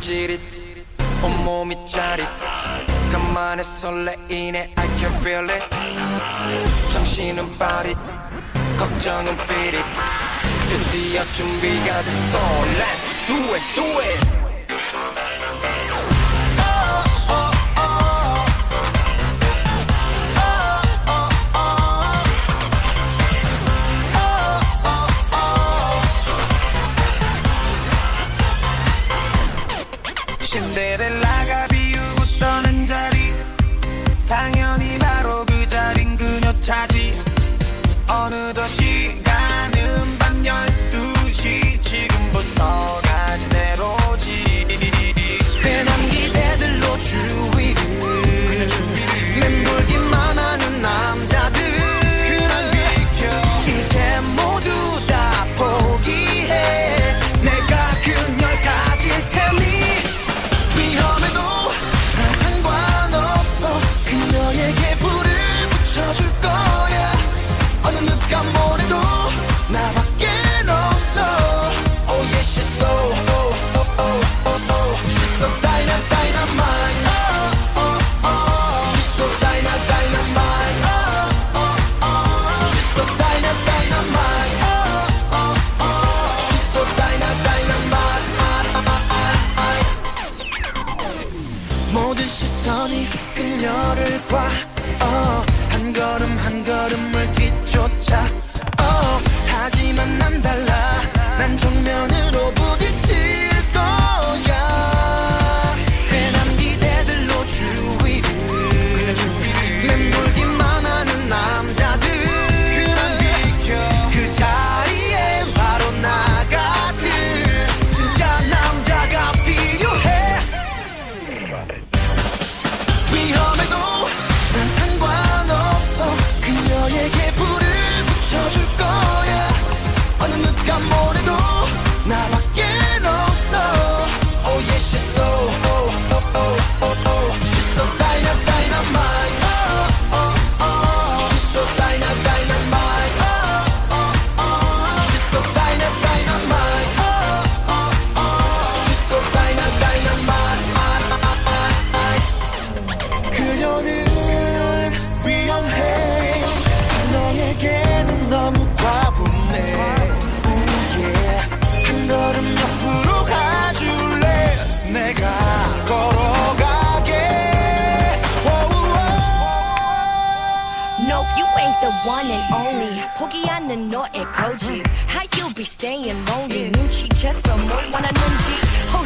찌릿 온몸이 짜릿. 간만에 설레이네 I can feel it. 정신은 빠릿 걱정은 삐릿. 드디어 준비가 됐어. Let's do it do it. 신데렐라가 비우고 떠난 자리. 당연히 바로 그 자린 그녀 차지. 어느덧 시간 봐. 내가 뭐래도 나밖에 one and only. 포기하는 너의 거짓 How you be staying lonely? 눈치챘어 뭘 원하는지 oh,